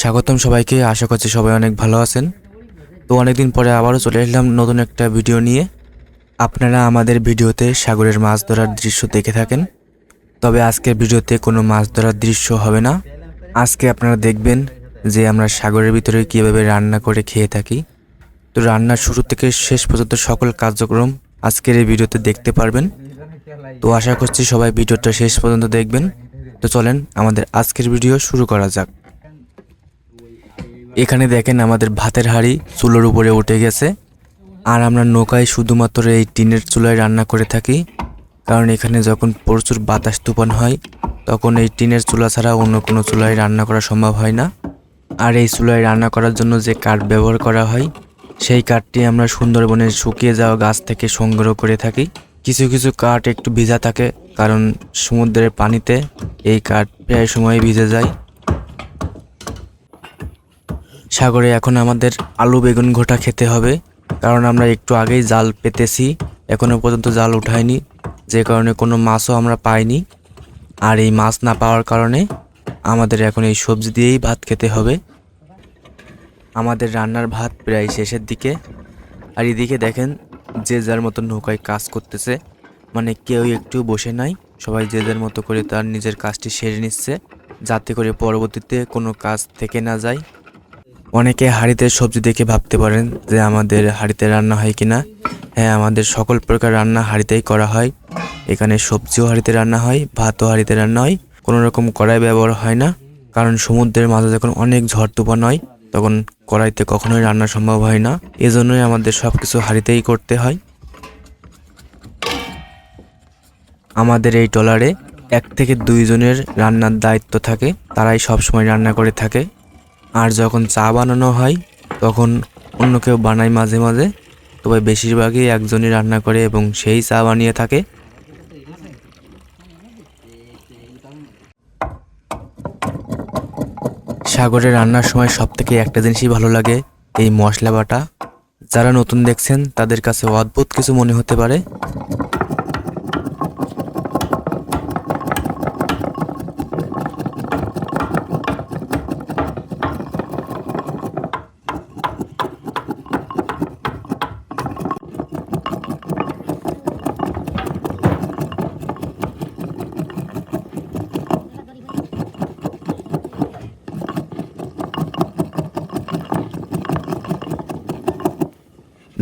স্বাগতম সবাইকে, আশা করছি সবাই অনেক ভালো আছেন। তো অনেকদিন পরে আবারও চলে এলাম নতুন একটা ভিডিও নিয়ে। আপনারা আমাদের ভিডিওতে সাগরের মাছ ধরার দৃশ্য দেখে থাকেন। তবে আজকের ভিডিওতে কোনো মাছ ধরার দৃশ্য হবে না। আজকে আপনারা দেখবেন যে আমরা সাগরের ভিতরে কীভাবে রান্না করে খেয়ে থাকি। তো রান্নার শুরু থেকে শেষ পর্যন্ত সকল কার্যক্রম আজকের এই ভিডিওতে দেখতে পারবেন। তো আশা করছি সবাই ভিডিওটা শেষ পর্যন্ত দেখবেন। তো চলেন আমাদের আজকের ভিডিও শুরু করা যাক। এখানে দেখেন আমাদের ভাতের হাঁড়ি চুলোর উপরে উঠে গেছে। আর আমরা নৌকায় শুধুমাত্র এই টিনের চুলায় রান্না করে থাকি। কারণ এখানে যখন প্রচুর বাতাস তুফান হয় তখন এই টিনের চুলা ছাড়া অন্য কোনো চুলায় রান্না করা সম্ভব হয় না। আর এই চুলায় রান্না করার জন্য যে কাঠ ব্যবহার করা হয়, সেই কাঠটি আমরা সুন্দরবনের শুকিয়ে যাওয়া গাছ থেকে সংগ্রহ করে থাকি। কিছু কিছু কাঠ একটু ভিজা থাকে, কারণ সমুদ্রের পানিতে এই কাঠ প্রায় সময় ভিজে যায়। সাগরে এখন আমাদের আলু বেগুন ঘোটা খেতে হবে, কারণ আমরা একটু আগেই জাল পেতেছি। এখনও পর্যন্ত জাল উঠাইনি যে কারণে কোনো মাছও আমরা পাইনি। আর এই মাছ না পাওয়ার কারণে আমাদের এখন এই সবজি দিয়েই ভাত খেতে হবে। আমাদের রান্নার ভাত প্রায় শেষের দিকে। আর এদিকে দেখেন, যে যার মতো নৌকায় কাজ করতেছে মানে কেউ একটু বসে নাই। সবাই যে যার মতো করে তার নিজের কাজটি সেরে নিচ্ছে, যাতে করে পরবর্তীতে কোনো কাজ থেকে না যায়। অনেকে হাঁড়িতে সবজি দেখে ভাবতে পারেন যে আমাদের হাঁড়িতে রান্না হয় কিনা। হ্যাঁ আমাদের সকল প্রকার রান্না হাঁড়িতেই করা হয়। এখানে সবজিও হাঁড়িতে রান্না হয়, ভাতও হাঁড়িতে রান্না হয়। কোনো রকম কড়াই ব্যবহার হয় না, কারণ সমুদ্রের মাঝে যখন অনেক ঝড় তুফান হয়, তখন কড়াইতে কখনোই রান্না সম্ভব হয় না। এজন্যই আমাদের সব কিছু হাঁড়িতেই করতে হয়। আমাদের এই ট্রলারে এক থেকে দুইজনের রান্নার দায়িত্ব থাকে, তারাই সবসময় রান্না করে থাকে। আর যখন চা বানানো হয়, তখন অন্য কেউ বানায় মাঝে মাঝে, তবে বেশিরভাগই একজনই রান্না করে এবং সেই চা বানিয়ে থাকে। সাগরে রান্নার সময় সব থেকে একটা জিনিসই ভালো লাগে, এই মশলা বাটা। যারা নতুন দেখছেন, তাদের কাছে অদ্ভুত কিছু মনে হতে পারে।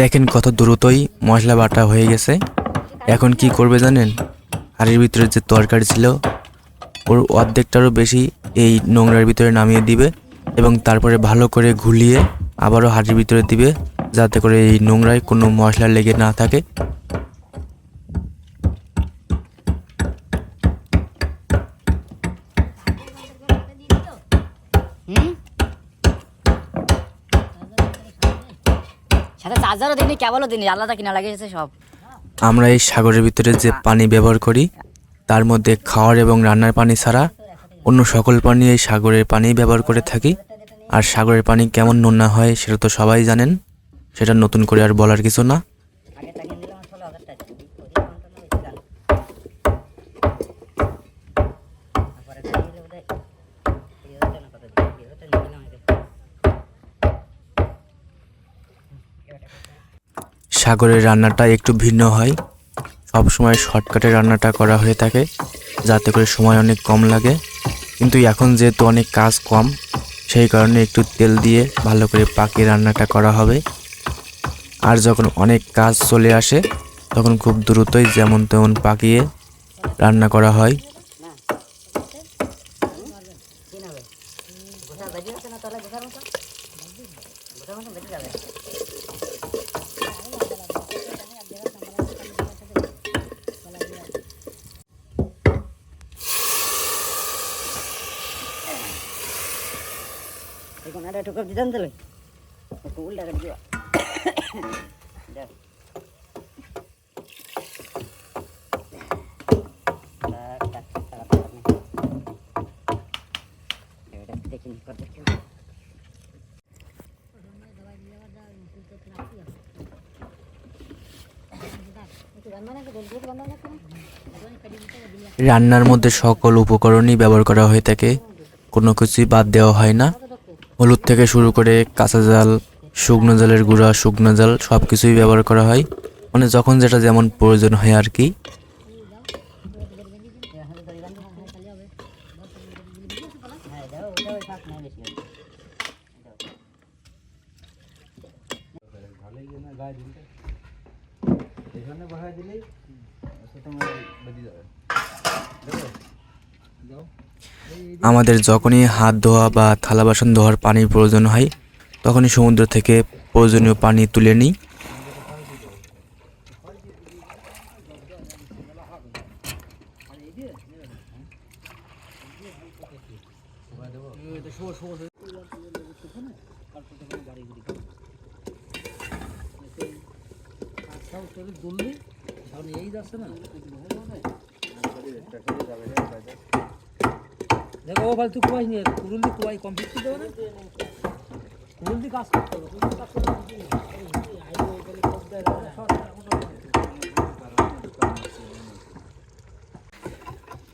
দেখেন কত দ্রুতই মশলা বাটা হয়ে গেছে। এখন কি করবে জানেন? হাড়ির ভিতরে যে তরকারি ছিল, ওর অর্ধেকটারও বেশি এই নোংরার ভিতরে নামিয়ে দিবে এবং তারপরে ভালো করে ঘুলিয়ে আবারও হাড়ির ভিতরে দিবে, যাতে করে এই নোংরায় কোনো মশলা লেগে না থাকে। সাথে চার্জারও কেবলও আলাদা কিনা লাগিয়েছে সব। আমরা এই সাগরের ভিতরে যে পানি ব্যবহার করি, তার মধ্যে খাওয়ার এবং রান্নার পানি ছাড়া অন্য সকল পানি এই সাগরের পানি ব্যবহার করে থাকি। আর সাগরের পানি কেমন নোনা হয়, সেটা তো সবাই জানেন, সেটা নতুন করে আর বলার কিছু না। সাগরের রান্নাটা একটু ভিন্ন হয়। সব সময় শর্টকাটে রান্নাটা করা হয়ে থাকে, যাতে করে সময় অনেক কম লাগে। কিন্তু এখন যেহেতু অনেক কাজ কম, সেই কারণে একটু তেল দিয়ে ভালো করে পাকিয়ে রান্নাটা করা হবে। আর যখন অনেক কাজ চলে আসে, তখন খুব দ্রুতই যেমন তেমন পাকিয়ে রান্না করা হয়। এখন উল্টা রান্নার মধ্যে সকল উপকরণই ব্যবহার করা হয়ে থাকে। কোনো কিছুই বাদ দেওয়া হয় না। হলুদ থেকে শুরু করে কাঁচা জাল, শুকনো জালের গুঁড়া, শুকনো জাল সব কিছুই ব্যবহার করা হয়। মানে যখন যেটা যেমন প্রয়োজন হয় আর কি। আমাদের যখনই হাত ধোয়া বা থালা বাসন ধোয়ার পানির প্রয়োজন হয়, তখনই সমুদ্র থেকে প্রয়োজনীয় পানি তুলে নিই। এই যাচ্ছে না দেখো, ও ফালতু কুয়াই নিয়ে কুরুল দি কুয়াই কমপ্লিট করতে হবে না? কুরুল কাজ করতে হবে কুরুল কাজ করতে হবে।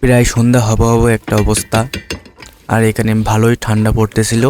প্রায় সন্ধ্যা হব হব একটা অবস্থা। আর এখানে ভালোই ঠান্ডা পড়তেছিল।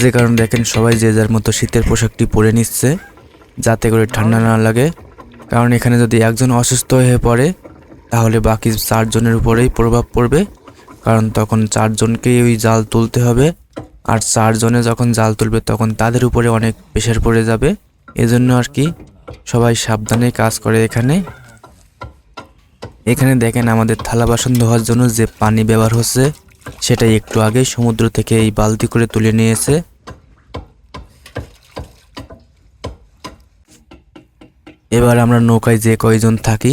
যে কারণে দেখেন সবাই যে যার মতো শীতের পোশাকটি পরে নিচ্ছে, যাতে করে ঠান্ডা না লাগে। কারণ এখানে যদি একজন অসুস্থ হয়ে পড়ে, তাহলে বাকি চারজনের উপরেই প্রভাব পড়বে। কারণ তখন চারজনকেই ওই জাল তুলতে হবে। আর চারজনে যখন জাল তুলবে, তখন তাদের উপরে অনেক প্রেশার পড়ে যাবে। এজন্য আর কি সবাই সাবধানে কাজ করে এখানে। এখানে দেখেন আমাদের থালা বাসন ধোয়ার জন্য যে পানি ব্যবহার হচ্ছে, সেটাই একটু আগে সমুদ্র থেকে এই বালতি করে তুলে নিয়েছে। এবার আমরা নৌকায় যে কয়জন থাকি,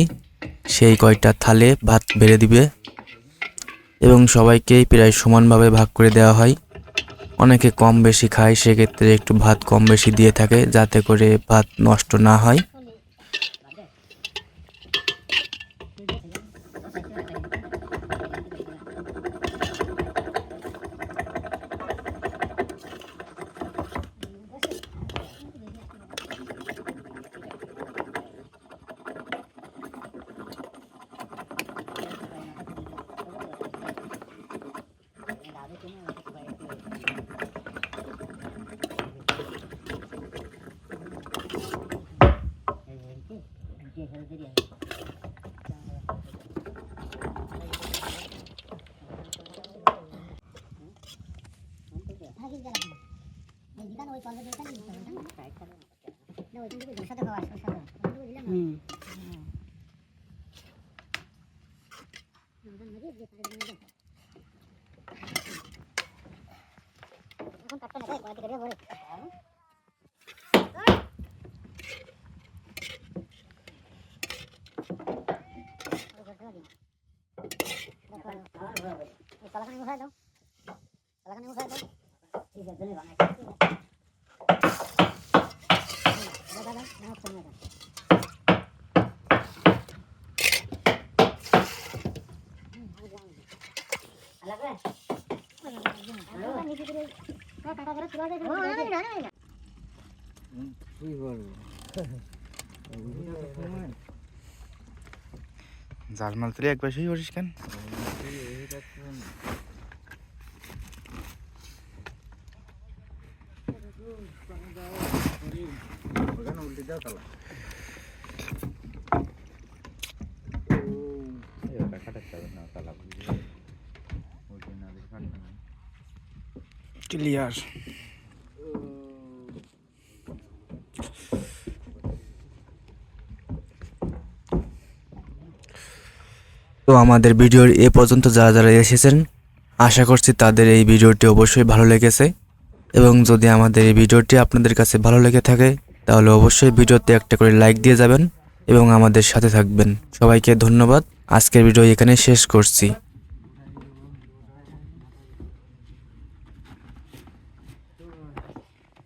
সেই কয়টা থালে ভাত বেড়ে দিবে। এবং সবাইকেই প্রায় সমানভাবে ভাগ করে দেওয়া হয়। অনেকে কম বেশি খায়, সেক্ষেত্রে একটু ভাত কম বেশি দিয়ে থাকে, যাতে করে ভাত নষ্ট না হয়। হুম কি করব জাল মাল তুলে একবার সেই করিস কেন ওখানে উল্টে দাও তালা ওটা কাটাতে হবে না তালা উল্টে দিয়ে কাটতে ক্লিয়ার তো আমাদের ভিডিওর এ পর্যন্ত যারা যারা এসেছেন, আশা করছি তাদের এই ভিডিওটি অবশ্যই ভালো লেগেছে। এবং যদি আমাদের এই ভিডিওটি আপনাদের কাছে ভালো লেগে থাকে, তাহলে অবশ্যই ভিডিওতে একটা করে লাইক দিয়ে যাবেন এবং আমাদের সাথে থাকবেন। সবাইকে ধন্যবাদ। আজকের ভিডিও এখানে শেষ করছি।